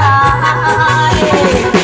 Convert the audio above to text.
อาย